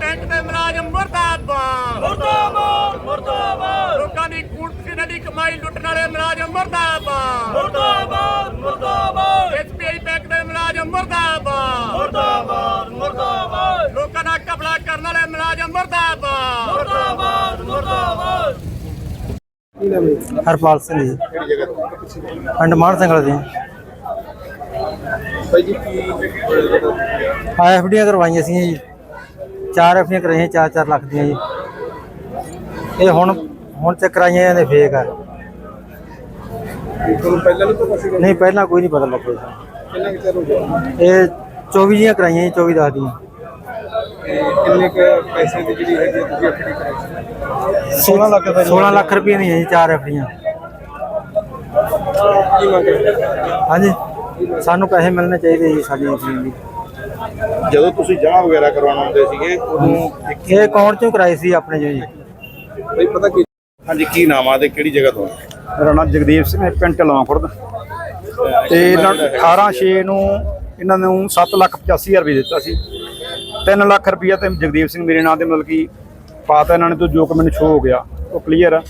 Bank ਦੇ ਮੁਲਾਜ਼ਮ ਮੁਰਦਾਬਾਦ। ਮੁਰਦਾਬਾਦ ਮੁਰਦਾਬਾਦ। ਲੋਕਾਂ ਦੀ ਕੂਟਕੀ ਦੀ ਕਮਾਈ ਲੁੱਟਣ ਵਾਲੇ ਮੁਲਾਜ਼ਮ ਮੁਰਦਾਬਾਦ। ਮੁਰਦਾਬਾਦ ਮੁਰਦਾਬਾਦ। ਐਸਬੀਆਈ ਬੈਂਕ ਦੇ ਮੁਲਾਜ਼ਮ ਮੁਰਦਾਬਾਦ। ਮੁਰਦਾਬਾਦ ਮੁਰਦਾਬਾਦ। ਲੋਕਾਂ ਦਾ ਕਬਲਾ ਕਰਨ ਵਾਲੇ ਮੁਲਾਜ਼ਮ ਮੁਰਦਾਬਾਦ। ਮੁਰਦਾਬਾਦ ਮੁਰਦਾਬਾਦ। ਹਰਪਾਲ ਸਿੰਘ ਜੀ। ਕਿਹੜੀ ਜਗ੍ਹਾ ਤੋਂ ਪਿੰਡ ਮਾਨ ਸਿੰਘ ਵਾਲੇ ਦੀ ਭਾਈ ਜੀ ਕੀ ਆ ਐਫਡੀਆਂ ਕਰਵਾਈਆਂ ਸੀ ਜੀ। ਚਾਰ ਐਫਡੀਆਂ ਕਰਾਈਆਂ 4-4 ਲੱਖ ਦੀਆਂ ਜੀ। ਇਹ ਹੁਣ ਹੁਣ ਚੈੱਕ ਕਰਾਈਆਂ ਜਾਂਦੇ ਫੇਕ ਆ। ਤੁਹਾਨੂੰ ਪਹਿਲਾਂ ਨਹੀਂ ਪਤਾ ਸੀਗਾ? ਨਹੀਂ ਪਹਿਲਾਂ ਕੋਈ ਨਹੀਂ ਪਤਾ ਲੱਗਿਆ ਸੀ। ਕਿੰਨਾ ਕੁ ਚਿਰ ਹੋ ਗਿਆ? ਇਹ 24 ਦੀਆਂ ਕਰਾਈਆਂ ਜੀ 24 ਦਸ ਦੀਆਂ। ਤੇ ਕਿੰਨੇ ਕੁ ਪੈਸੇ ਦੀ ਜਿਹੜੀ ਹੈਗੀ ਆ ਤੁਸੀਂ ਐਫਡੀ ਕਰਾਈ ਸੀ? 16 ਲੱਖ 16 ਲੱਖ ਰੁਪਏ ਦੀਆਂ ਜੀ ਚਾਰ ਕੀ ਰਹੇ ਹਾਂਜੀ ਸਾਨੂੰ ਪੈਸੇ ਮਿਲਣੇ ਚਾਹੀਦੇ ਜੀ ਸਾਡੀ ਜ਼ਮੀਨ ਦੀ ਜਦੋਂ ਤੁਸੀਂ ਜਮ੍ਹਾਂ ਵਗੈਰਾ ਕਰਵਾਉਣ ਆਉਂਦੇ ਸੀਗੇ ਉਦੋਂ ਇਹ ਅਕਾਊਂਟ ਚੋਂ ਕਰਾਈ ਸੀ ਆਪਣੇ ਜੋ। ਭਾਈ ਪਤਾ ਕੀ ਹਾਂਜੀ ਕੀ ਨਾਮ ਆ ਤੇ ਕਿਹੜੀ ਜਗ੍ਹਾ ਤੋਂ? ਮੇਰਾ ਨਾਮ ਜਗਦੀਪ ਸਿੰਘ ਹੈ ਪਿੰਡ ਢਲਵਾਂ ਖੁਰਦ। ਤੇ ਇਹਨਾਂ ਨੂੰ 18 6 ਨੂੰ ਇਹਨਾਂ ਨੂੰ 7 ਲੱਖ 85 ਹਜ਼ਾਰ ਰੁਪਏ ਦਿੱਤਾ ਸੀ। 3 ਲੱਖ ਰੁਪਇਆ ਤੇ ਜਗਦੀਪ ਸਿੰਘ ਮੇਰੇ ਨਾਂ ਤੇ ਮਤਲਬ ਕਿ ਪਾਤਾ ਇਹਨਾਂ ਨੇ ਤੋਂ ਜੋ ਕਿ ਮੈਨੂੰ ਸ਼ੋ ਹੋ ਗਿਆ ਉਹ ਕਲੀਅਰ ਆ।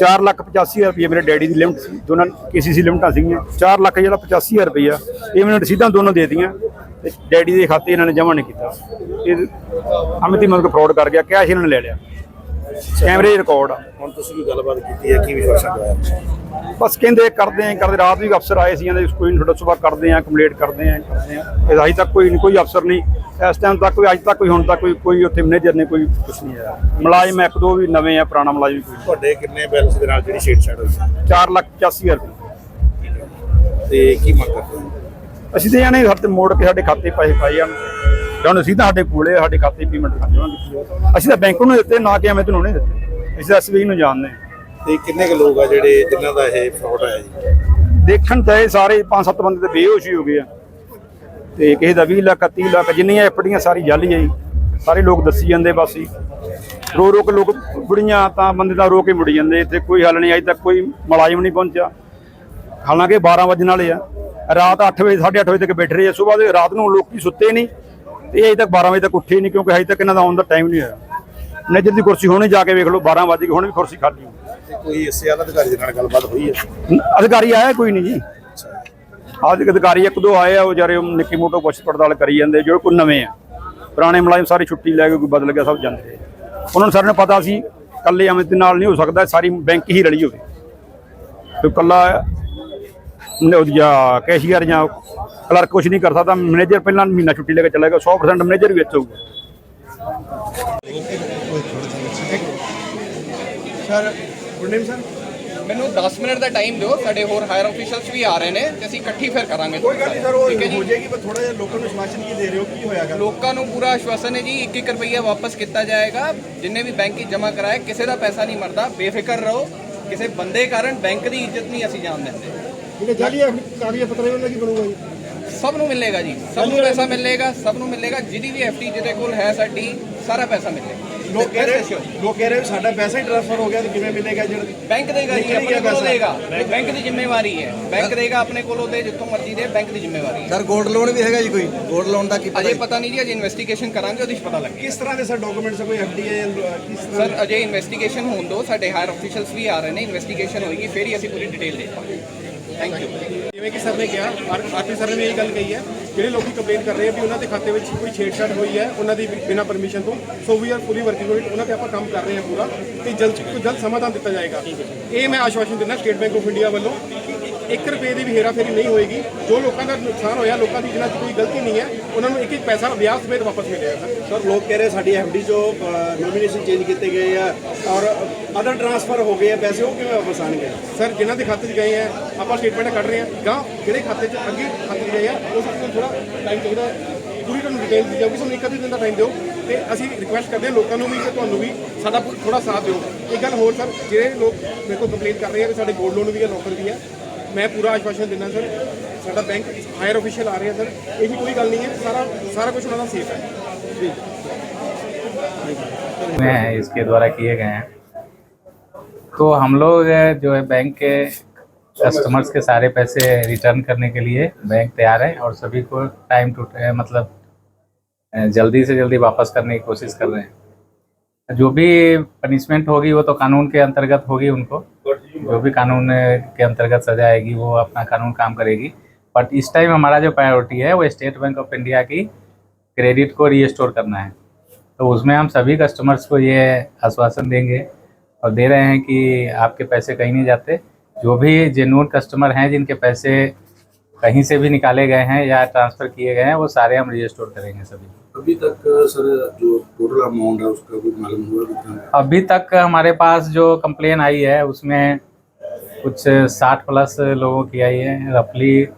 4 ਲੱਖ 85 ਹਜ਼ਾਰ ਰੁਪਏ ਮੇਰੇ ਡੈਡੀ ਦੀ ਲਿਮਟ ਸੀ ਦੋਨਾਂ ਕੇਸੀਸੀ ਲਿਮਟਾਂ ਸੀਗੀਆਂ। 4 ਲੱਖ ਜਿਹੜਾ 85 ਹਜ਼ਾਰ ਰੁਪਇਆ ਇਹ ਮੈਨੂੰ ਰਸੀਦਾਂ ਦੋਨੋਂ ਦੇ ਦਿੱਤੀਆਂ ਤੇ ਡੈਡੀ ਦੇ ਖਾਤੇ ਇਹਨਾਂ ਨੇ ਜਮ੍ਹਾਂ ਨਹੀਂ ਕੀਤਾ। ਇਹ ਅਮਿਤ ਅਮਿਤੀ ਮਤਲਬ ਫਰਾਡ ਕਰ ਗਿਆ ਕੈਸ਼ ਇਹਨਾਂ ਨੇ ਲੈ ਲਿਆ। ਕੈਮਰੇ ਰਿਕਾਰਡ ਆ। ਹੁਣ ਤੁਸੀਂ ਵੀ ਗੱਲਬਾਤ ਕੀਤੀ ਹੈ? ਕੀ ਵਿਸ਼ਵਾਸ ਕਰਵਾਇਆ ਬਸ ਕਹਿੰਦੇ ਕਰਦੇ ਆਂ ਕਰਦੇ ਰਾਤ ਵੀ ਅਫਸਰ ਆਏ ਸੀ ਕਹਿੰਦੇ ਕੋਈ ਨਹੀਂ ਤੁਹਾਡਾ ਸੁਬਾਹ ਕਰਦੇ ਆਂ ਕੰਪਲੀਟ ਕਰਦੇ ਆਂ ਕਰਦੇ ਆਂ ਅਜੇ ਤੱਕ ਕੋਈ ਨਹੀਂ ਕੋਈ ਅਫਸਰ ਨਹੀਂ। ਇਸ ਟਾਈਮ ਤੱਕ ਕੋਈ ਅੱਜ ਤੱਕ ਕੋਈ ਹੁਣ ਤੱਕ ਕੋਈ ਕੋਈ ਉੱਥੇ ਮੈਨੇਜਰ ਨੇ ਕੋਈ ਕੁਛ ਨਹੀਂ ਆਇਆ। ਮੁਲਾਜ਼ਮ ਇੱਕ ਦੋ ਵੀ ਨਵੇਂ ਆ ਪੁਰਾਣਾ ਮੁਲਾਜ਼ਮ ਕੋਈ ਤੁਹਾਡੇ ਕਿੰਨੇ ਬੈਲੈਂਸ ਦੇ ਨਾਲ ਜਿਹੜੀ ਛੇੜਛਾੜ ਹੋਈ? 4 ਲੱਖ 85 ਹਜ਼ਾਰ ਰੁਪਏ। ਤੇ ਕੀ ਮੰਗ ਕਰਦੇ ਅਸੀਂ ਤੇ ਜਾਣੇ ਸਾਡੇ ਮੋੜ ਕੇ ਸਾਡੇ ਖਾਤੇ ਪੈਸੇ ਪਾਏ ਹਨ ਜਾਨੂੰ ਸਿੱਧਾ ਸਾਡੇ ਕੋਲੇ ਸਾਡੇ ਖਾਤੇ ਪੇਮੈਂਟ ਕਰ ਦੇਵਾਂਗੇ। ਅਸੀਂ ਤਾਂ ਬੈਂਕ ਨੂੰ ਦਿੱਤੇ ਨਾ ਕਿ ਐਵੇਂ ਤੁਹਾਨੂੰ ਨਹੀਂ ਦਿੱਤੇ। ਅਸੀਂ ਤਾਂ ਐਸਬੀਆਈ ਨੂੰ ਜਾਣਦੇ ਹਾਂ। ਤੇ ਕਿੰਨੇ ਕੁ ਲੋਕ ਆ ਜਿਹੜੇ ਜਿਨ੍ਹਾਂ ਦਾ ਇਹ ਫਰਾਡ ਆਇਆ ਜੀ? ਦੇਖਣ ਤਾਂ ਇਹ ਸਾਰੇ ਪੰਜ ਸੱਤ ਬੰਦੇ ਤੇ ਬੇਹੋਸ਼ ਹੀ ਹੋ ਗਏ ਆ। ਤੇ ਕਿਸੇ ਦਾ 20 ਲੱਖ 30 ਲੱਖ ਜਿੰਨੀਆਂ ਐਫਡੀਆਂ ਸਾਰੀ ਜਾਲੀ ਆਈ ਸਾਰੇ ਲੋਕ ਦੱਸੀ ਜਾਂਦੇ ਬਸ ਹੀ ਰੋ ਰੋ ਕੇ ਲੋਕ ਬੁੜੀਆਂ ਤਾਂ ਬੰਦੇ ਦਾ ਰੋ ਕੇ ਮੁੜ ਜਾਂਦੇ। ਇੱਥੇ ਕੋਈ ਹੱਲ ਨਹੀਂ ਅਜੇ ਤੱਕ ਕੋਈ ਮੁਲਾਜ਼ਮ ਨਹੀਂ ਪਹੁੰਚਿਆ। ਹਾਲਾਂਕਿ 12 ਵਜੇ ਵਾਲੇ ਆ। ਰਾਤ 8 ਵਜੇ 8:30 ਵਜੇ ਤੱਕ ਬੈਠ ਰਹੇ ਆ। ਸਵੇਰ ਦੇ ਰਾਤ ਨੂੰ ਲੋਕੀ ਸੁੱਤੇ ਨਹੀਂ। ਤੇ ਇਹ ਅਜੇ ਤੱਕ 12 ਵਜੇ ਤੱਕ ਉੱਠੇ ਨਹੀਂ ਕਿਉਂਕਿ ਅਜੇ ਤੱਕ ਇਹਨਾਂ ਦਾ ਆਉਣ ਦਾ ਟਾਈਮ ਨਹੀਂ ਹੋਇਆ। ਮੈਨੇਜਰ ਦੀ ਕੁਰਸੀ ਹੁਣੇ ਜਾ ਕੇ ਵੇਖ ਲਓ 12 ਵਜੇ ਹੁਣ ਵੀ ਕੁਰਸੀ ਖਾਲੀ ਹੈ ਕੋਈ ਇਸੇ ਆਲਾ ਅਧਿਕਾਰੀ ਦੇ ਨਾਲ ਗੱਲਬਾਤ ਹੋਈ ਹੈ? ਅਧਿਕਾਰੀ ਆਇਆ ਕੋਈ ਨਹੀਂ ਜੀ। ਆਜ ਅਧਿਕਾਰੀ ਇੱਕ ਦੋ ਆਏ ਆ ਉਹ ਜਾਰੇ ਨਿੱਕੀ ਮੋਟੋ ਪੁੱਛ ਪੜਤਾਲ ਕਰੀ ਜਾਂਦੇ ਜੋ ਕੋਈ ਨਵੇਂ ਆ। ਪੁਰਾਣੇ ਮੁਲਾਜ਼ਮ ਸਾਰੇ ਛੁੱਟੀ ਲੈ ਕੇ ਕੋਈ ਬਦਲ ਗਿਆ ਸਭ ਜਾਂਦੇ। ਉਹਨਾਂ ਨੂੰ ਸਾਰਿਆਂ ਨੂੰ ਪਤਾ ਸੀ ਕੱਲੇ ਐਵੇਂ ਦੇ ਨਾਲ ਨਹੀਂ ਹੋ ਸਕਦਾ ਸਾਰੀ ਬੈਂਕ ਹੀ ਰਲੀ ਹੋਵੇ। ਤੇ ਕੱਲਾ ਨੇ ਉਹ ਜਾਂ ਕੈਸ਼ੀਅਰ ਜਾਂ ਕਲਰਕ ਕੁਝ ਨਹੀਂ ਕਰ ਸਕਦਾ ਮੈਨੇਜਰ ਪਹਿਲਾਂ ਮਹੀਨਾ ਛੁੱਟੀ ਲੈ ਕੇ ਚਲਾ ਗਿਆ 100% ਮੈਨੇਜਰ ਵੀ ਵਿੱਚ ਹੋਊਗਾ। ਸਰ ਗੁੱਡ ਨੇਮ ਸਰ ਮੈਨੂੰ 10 ਮਿੰਟ ਦਾ ਟਾਈਮ ਦਿਓ ਸਾਡੇ ਹੋਰ ਹਾਇਰ ਅਫੀਸ਼ੀਅਲਸ ਵੀ ਆ ਰਹੇ ਨੇ ਤੇ ਅਸੀਂ ਇਕੱਠੀ ਫਿਰ ਕਰਾਂਗੇ। ਕੋਈ ਗੱਲ ਨਹੀਂ ਸਰ ਉਹ ਹੈ ਜਾਏਗੀ ਪਰ ਥੋੜਾ ਜਿਹਾ ਲੋਕਾਂ ਨੂੰ ਸਮਾਚਨ ਕੀ ਦੇ ਰਹੇ ਹੋ ਕੀ ਹੋਇਆਗਾ ਲੋਕਾਂ ਨੂੰ ਪੂਰਾ ਆਸ਼ਵਾਸਨ ਹੈ ਜੀ 1-1 ਰੁਪਈਆ ਵਾਪਸ ਕੀਤਾ ਜਾਏਗਾ। ਜਿੰਨੇ ਵੀ ਬੈਂਕ 'ਚ ਜਮ੍ਹਾਂ ਕਰਾਏ ਕਿਸੇ ਦਾ ਪੈਸਾ ਨਹੀਂ ਮਰਦਾ ਬੇਫਿਕਰ ਰਹੋ। ਕਿਸੇ ਬੰਦੇ ਕਾਰਨ ਬੈਂਕ ਦੀ ਇੱਜ਼ਤ ਨਹੀਂ ਅਸੀਂ ਜਾਣ ਦਿੰਦੇ। ਜਿਹੜੇ ਜਾਲੀ ਕਾਗਜ਼ ਪੱਤਰ ਉਹਨਾਂ ਕੀ ਬਣੂਗਾ ਜੀ? ਸਭ ਨੂੰ ਮਿਲੇਗਾ ਜੀ। ਸਭ ਨੂੰ ਪੈਸਾ ਮਿਲੇਗਾ ਸਭ ਨੂੰ ਮਿਲੇਗਾ। ਜਿਹਦੀ ਵੀ ਐਫਡੀ ਜਿਹਦੇ ਕੋਲ ਹੈ ਸਾਡੀ ਸਾਰਾ ਪੈਸਾ ਮਿਲੇਗਾ। ਲੋਕ ਕਹਿ ਰਹੇ ਲੋਕ ਕਹਿ ਰਹੇ ਸਾਡਾ ਪੈਸਾ ਹੀ ਟ੍ਰਾਂਸਫਰ ਹੋ ਗਿਆ ਤੇ ਕਿਵੇਂ ਮਿਲੇਗਾ ਜਿਹੜਾ ਬੈਂਕ ਦੇਗਾ ਜੀ ਆਪਣੇ ਕੋਲੋਂ। ਦੇਗਾ। ਬੈਂਕ ਦੀ ਜ਼ਿੰਮੇਵਾਰੀ ਹੈ। ਬੈਂਕ ਦੇਗਾ ਆਪਣੇ ਕੋਲੋਂ ਦੇ ਜਿੱਥੋਂ ਮਰਜ਼ੀ ਦੇ ਬੈਂਕ ਦੀ ਜ਼ਿੰਮੇਵਾਰੀ ਹੈ। ਸਰ 골ਡ ਲੋਨ ਵੀ ਹੈਗਾ ਜੀ ਕੋਈ? 골ਡ ਲੋਨ ਦਾ ਕੀ ਪਤਾ ਅਜੇ ਪਤਾ ਨਹੀਂ ਜੀ ਅਜੇ ਇਨਵੈਸਟੀਗੇਸ਼ਨ ਕਰਾਂਗੇ ਉਹਦੇ 'ਚ ਪਤਾ ਲੱਗੇਗਾ। ਕਿਸ ਤਰ੍ਹਾਂ ਦੇ ਸਰ ਡਾਕੂਮੈਂਟਸ ਕੋਈ ਐਫਡੀਏ ਕਿਸ ਤਰ੍ਹਾਂ ਸਰ ਅਜੇ ਇਨਵੈਸਟੀਗੇਸ਼ਨ ਹੋਣ ਦੋ ਸਾਡੇ ਹਾਇਰ ਅਫੀਸ਼ੀਅਲਸ ਵੀ ਆ ਰਹੇ ਨੇ ਇਨਵੈਸਟੀਗੇਸ਼ਨ ਹੋਏਗੀ ਫਿਰ ਹੀ ਅਸੀਂ ਪੂਰੀ ਡਿਟੇਲ ਦੇ ਪਾਵਾਂਗੇ ਥੈਂਕ ਯੂ ਜਿਵੇਂ ਕਿ ਸਰ ਨੇ ਕਿਹਾ ਆਰਟੀ ਸਰ ਨੇ ਇਹ ਗੱਲ ਕਹੀ ਹੈ, ਜਿਹੜੇ ਲੋਕੀ ਕੰਪਲੇਨ ਕਰ ਰਹੇ ਆ ਵੀ ਉਹਨਾਂ ਦੇ ਖਾਤੇ ਵਿੱਚ ਕੋਈ ਛੇੜਛਾੜ ਹੋਈ ਹੈ ਉਹਨਾਂ ਦੀ ਬਿਨਾਂ ਪਰਮਿਸ਼ਨ ਤੋਂ ਸੋ ਵੀ ਆਰ ਪੂਰੀ ਵਰਕਿੰਗ ਹੋਈ ਉਹਨਾਂ ਤੇ ਆਪਾਂ ਕੰਮ ਕਰ ਰਹੇ ਹਾਂ ਪੂਰਾ, ਤੇ ਜਲਦ ਤੋਂ ਜਲਦ ਸਮਾਧਾਨ ਦਿੱਤਾ ਜਾਏਗਾ। ਇਹ ਮੈਂ ਆਸ਼ਵਾਸਨ ਦਿੰਦਾ ਸਟੇਟ ਬੈਂਕ ਆਫ ਇੰਡੀਆ ਵੱਲੋਂ 1 ਰੁਪਏ ਦੀ ਵੀ ਹੇਰਾਫੇਰੀ ਨਹੀਂ ਹੋਏਗੀ। ਜੋ ਲੋਕਾਂ ਦਾ ਨੁਕਸਾਨ ਹੋਇਆ ਲੋਕਾਂ ਦੀ ਜਿਹਨਾਂ 'ਚ ਕੋਈ ਗਲਤੀ ਨਹੀਂ ਹੈ ਉਹਨਾਂ ਨੂੰ ਇੱਕ ਇੱਕ ਪੈਸਾ ਵਿਆਜ ਸਮੇਤ ਵਾਪਸ ਮਿਲੇਗਾ ਸਰ ਸਰ ਲੋਕ ਕਹਿ ਰਹੇ ਸਾਡੀ ਐਫਡੀ ਚੋਂ ਨੋਮੀਨੇਸ਼ਨ ਚੇਂਜ ਕੀਤੇ ਗਏ ਆ ਔਰ ਅਦਰ ਟ੍ਰਾਂਸਫਰ ਹੋ ਗਏ ਆ ਪੈਸੇ ਉਹ ਕਿਵੇਂ ਵਾਪਸ ਆਣਗੇ? ਸਰ ਜਿਨ੍ਹਾਂ ਦੇ ਖਾਤੇ 'ਚ ਗਏ ਆ ਆਪਾਂ ਸਟੇਟਮੈਂਟ ਕੱਢ ਰਹੇ ਹਾਂ ਜਾਂ ਜਿਹੜੇ ਖਾਤੇ 'ਚ ਅੱਗੇ ਖਾਤੇ 'ਚ ਗਏ ਆ ਉਸ ਨੂੰ ਥੋੜਾ ਟਾਈਮ ਚਾਹੀਦਾ ਪੂਰੀ ਤੁਹਾਨੂੰ ਡਿਟੇਲ ਦਿੱਤੀ ਜਾਊਗੀ ਸਾਨੂੰ ਇੱਕ ਅੱਧੇ ਦਿਨ ਦਾ ਟਾਈਮ ਦਿਓ ਤੇ ਅਸੀਂ ਰਿਕੁਐਸਟ ਕਰਦੇ ਹਾਂ ਲੋਕਾਂ ਨੂੰ ਵੀ ਤੇ ਤੁਹਾਨੂੰ ਵੀ ਸਾਡਾ ਥੋੜਾ ਸਾਥ ਦਿਓ। ਇੱਕ ਗੱਲ ਹੋਰ ਸਰ ਜਿਹੜੇ ਲੋਕ ਮੇਰੇ ਕੋਲ ਕੰਪਲੇਂਟ ਕਰ ਰਹੇ ਆ ਕਿ ਸਾਡੇ ਗੋਲਡ ਲੋਨ ਵੀ ਹੈ ਲੋਕਰ ਵੀ ਹੈ ਮੈਂ ਪੂਰਾ ਆਸ਼ਵਾਸਨ ਦਿੰਦਾ ਸਰ ਸਾਡਾ ਬੈਂਕ ਹਾਇਰ ਅਫੀਸ਼ੀਅਲ ਆ ਰਹੇ ਆ ਸਰ ਇਹ ਜੀ ਕੋਈ ਗੱਲ ਨਹੀਂ ਹੈ ਸਾਰਾ ਸਾਰਾ ਕੁਝ ਉਹਨਾਂ ਦਾ ਸੇਫ ਹੈ ਜੀ में है इसके द्वारा किए गए हैं तो हम लोग अ, जो है बैंक के कस्टमर्स के सारे पैसे रिटर्न करने के लिए बैंक तैयार है और सभी को टाइम टू मतलब अ, जल्दी से जल्दी वापस करने की कोशिश कर रहे हैं जो भी पनिशमेंट होगी वो तो कानून के अंतर्गत होगी उनको जो भी कानून के अंतर्गत सजा आएगी वो अपना कानून काम करेगी। बट इस टाइम हमारा जो प्रायोरिटी है वो स्टेट बैंक ऑफ़ इंडिया की क्रेडिट को रीस्टोर करना है। तो उसमें हम सभी कस्टमर्स को ये आश्वासन देंगे और दे रहे हैं कि आपके पैसे कहीं नहीं जाते। जो भी जेन्यून कस्टमर हैं जिनके पैसे कहीं से भी निकाले गए हैं या ट्रांसफ़र किए गए हैं वो सारे हम रीस्टोर करेंगे सभी। अभी तक सर जो टोटल अमाउंट है उसका कुछ मालूम हुआ अभी तक हमारे पास जो कंप्लेन आई है उसमें कुछ साठ प्लस लोगों की आई है। रफली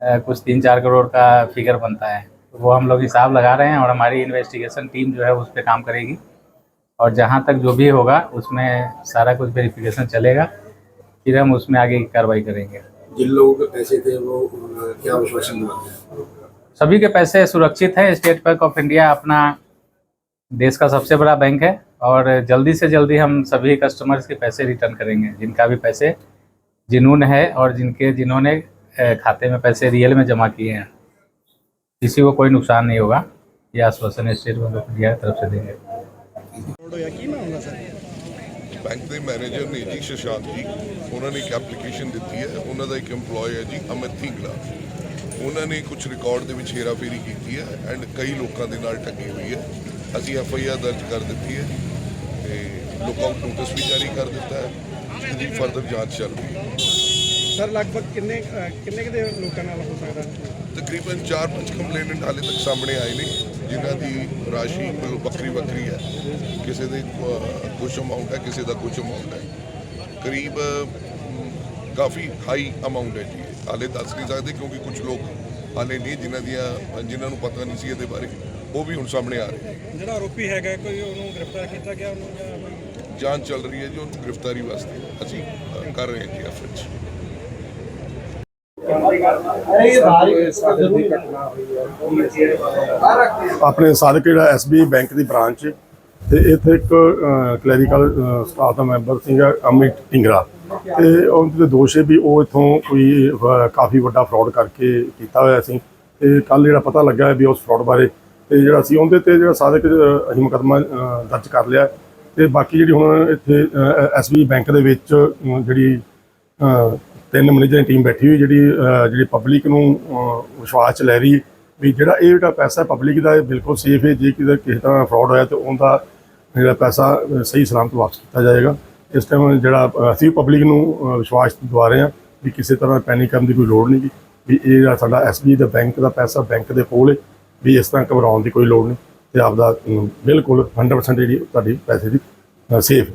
कुछ तीन चार करोड़ का फिगर बनता है। तो वो हम लोग हिसाब लगा रहे हैं और हमारी इन्वेस्टिगेशन टीम जो है उस पर काम करेगी। और जहाँ तक जो भी होगा उसमें सारा कुछ वेरिफिकेशन चलेगा। फिर हम उसमें आगे की कार्रवाई करेंगे। जिन लोगों के पैसे थे वो क्या आश्वासन सभी के पैसे सुरक्षित हैं। स्टेट बैंक ऑफ़ इंडिया अपना देश का सबसे बड़ा बैंक है। और जल्दी से जल्दी हम सभी कस्टमर्स के पैसे रिटर्न करेंगे जिनका भी पैसे जिनून है और जिनके जिन्होंने अ, खाते में पैसे रियल में जमा किए हैं किसी को कोई नुकसान नहीं होगा ये आश्वासन स्टेट बैंक ऑफ इंडिया की तरफ से देंगे ਬੈਂਕ ਦੇ ਮੈਨੇਜਰ ਨੇ ਜੀ ਸ਼ਸ਼ਾਂਕ ਜੀ ਉਹਨਾਂ ਨੇ ਇੱਕ ਐਪਲੀਕੇਸ਼ਨ ਦਿੱਤੀ ਹੈ ਉਹਨਾਂ ਦਾ ਇੱਕ EMPLOYE ਹੈ ਜੀ ਅਮਿਤ ਥਿੰਗਲਾ ਉਹਨਾਂ ਨੇ ਕੁਝ ਰਿਕਾਰਡ ਦੇ ਵਿੱਚ ਹੇਰਾਫੇਰੀ ਕੀਤੀ ਹੈ ਐਂਡ ਕਈ ਲੋਕਾਂ ਦੇ ਨਾਲ ਠੱਗੀ ਹੋਈ ਹੈ ਅਸੀਂ ਐਫ ਆਈ ਆਰ ਦਰਜ ਕਰ ਦਿੱਤੀ ਹੈ ਤੇ ਲੁੱਕਆਊਟ ਨੋਟਿਸ ਵੀ ਜਾਰੀ ਕਰ ਦਿੱਤਾ ਹੈ ਇਹਦੀ ਫਰਦਰ ਜਾਂਚ ਚੱਲ ਰਹੀ ਹੈ। ਸਰ ਲਗਭਗ ਕਿੰਨੇ ਕਿੰਨੇ ਦੇ ਲੋਕਾਂ ਨਾਲ ਹੋ ਸਕਦਾ ਤਕਰੀਬਨ 4-5 ਕੰਪਲੇਨੈਂਟ ਹਾਲੇ ਤੱਕ ਸਾਹਮਣੇ ਆਏ ਨੇ ਜਿਨ੍ਹਾਂ ਦੀ ਰਾਸ਼ੀ ਮਤਲਬ ਵੱਖਰੀ ਵੱਖਰੀ ਹੈ। ਕਿਸੇ ਦੇ ਕੁਝ ਅਮਾਉਂਟ ਹੈ ਕਿਸੇ ਦਾ ਕੁਝ ਅਮਾਉਂਟ ਹੈ। ਕਰੀਬ ਕਾਫੀ ਹਾਈ ਅਮਾਉਂਟ ਹੈ ਜੀ ਹਾਲੇ ਦੱਸ ਨਹੀਂ ਸਕਦੇ ਕਿਉਂਕਿ ਕੁਝ ਲੋਕ ਹਾਲੇ ਨਹੀਂ ਜਿਨ੍ਹਾਂ ਦੀਆਂ ਜਿਨ੍ਹਾਂ ਨੂੰ ਪਤਾ ਨਹੀਂ ਸੀ ਇਹਦੇ ਬਾਰੇ। ਉਹ ਵੀ ਹੁਣ ਸਾਹਮਣੇ ਆ ਰਹੇ ਨੇ। ਜਿਹੜਾ ਆਰੋਪੀ ਹੈਗਾ ਕੋਈ ਉਹਨੂੰ ਗ੍ਰਿਫਤਾਰ ਕੀਤਾ ਗਿਆ ਉਹਨੂੰ ਜਾਂ ਕੋਈ ਜਾਂਚ ਚੱਲ ਰਹੀ ਹੈ ਜੀ ਉਹਨੂੰ ਗ੍ਰਿਫਤਾਰੀ ਵਾਸਤੇ। ਅਸੀਂ ਅ, ਕਰ ਰਹੇ ਹਾਂ ਜੀ ਐਫਰਟਸ ਆਪਣੇ ਸਾਦਕ ਜਿਹੜਾ ਐਸਬੀਆਈ ਬੈਂਕ ਦੀ ਬ੍ਰਾਂਚ ਤੇ ਇੱਥੇ ਇੱਕ ਕਲੈਰੀਕਲ ਸਟਾਫ ਦਾ ਮੈਂਬਰ ਸੀਗਾ ਅਮਿਤ ਢਿੰਗਰਾ ਤੇ ਉਹਦੇ ਤੇ ਦੋਸ਼ ਹੈ ਵੀ ਉਹ ਇਥੋਂ ਕੋਈ ਅਹ, ਕਾਫੀ ਵੱਡਾ ਫਰਾਡ ਕਰਕੇ ਕੀਤਾ ਹੋਇਆ ਸੀ। ਤੇ ਕੱਲ ਜਿਹੜਾ ਪਤਾ ਲੱਗਾ ਹੈ ਵੀ ਉਸ ਫਰਾਡ ਬਾਰੇ ਤੇ ਜਿਹੜਾ ਸੀ ਉਹਦੇ ਤੇ ਜਿਹੜਾ ਸਾਦਕ ਅਹ, ਅਸੀਂ ਮੁਕੱਦਮਾ ਦਰਜ ਕਰ ਲਿਆ ਤੇ ਬਾਕੀ ਜਿਹੜੀ ਹੁਣ ਇੱਥੇ ਐਸਬੀਆਈ ਬੈਂਕ ਦੇ ਵਿੱਚ ਜਿਹੜੀ ਤਿੰਨ ਮੈਨੇਜਰ ਦੀ ਟੀਮ ਬੈਠੀ ਹੋਈ ਜਿਹੜੀ ਜਿਹੜੀ ਪਬਲਿਕ ਨੂੰ ਵਿਸ਼ਵਾਸ ਚ ਲੈ ਰਹੀ ਵੀ ਜਿਹੜਾ ਇਹ ਜਿਹੜਾ ਪੈਸਾ ਪਬਲਿਕ ਦਾ ਇਹ ਬਿਲਕੁਲ ਸੇਫ ਹੈ। ਜੇ ਕਿਤੇ ਕਿਸੇ ਤਰ੍ਹਾਂ ਫਰਾਡ ਹੋਇਆ ਤੇ ਉਹਦਾ ਜਿਹੜਾ ਪੈਸਾ ਸਹੀ ਸਲਾਮਤ ਵਾਪਸ ਕੀਤਾ ਜਾਏਗਾ। ਇਸ ਟਾਈਮ ਜਿਹੜਾ ਅਹ, ਅਸੀਂ ਪਬਲਿਕ ਨੂੰ ਵਿਸ਼ਵਾਸ ਦਿਵਾ ਰਹੇ ਹਾਂ ਵੀ ਕਿਸੇ ਤਰ੍ਹਾਂ ਪੈਨਿਕ ਕਰਨ ਦੀ ਕੋਈ ਲੋੜ ਨਹੀਂ ਗੀ। ਵੀ ਇਹ ਜਿਹੜਾ ਸਾਡਾ ਐਸਬੀ ਦਾ ਬੈਂਕ ਦਾ ਪੈਸਾ ਬੈਂਕ ਦੇ ਕੋਲ ਹੈ ਵੀ ਇਸ ਤਰ੍ਹਾਂ ਘਬਰਾਉਣ ਦੀ ਕੋਈ ਲੋੜ ਨਹੀਂ ਤੇ ਆਪਦਾ ਬਿਲਕੁਲ 100% ਜਿਹੜੀ ਤੁਹਾਡੀ ਪੈਸੇ ਦੀ ਸੇਫ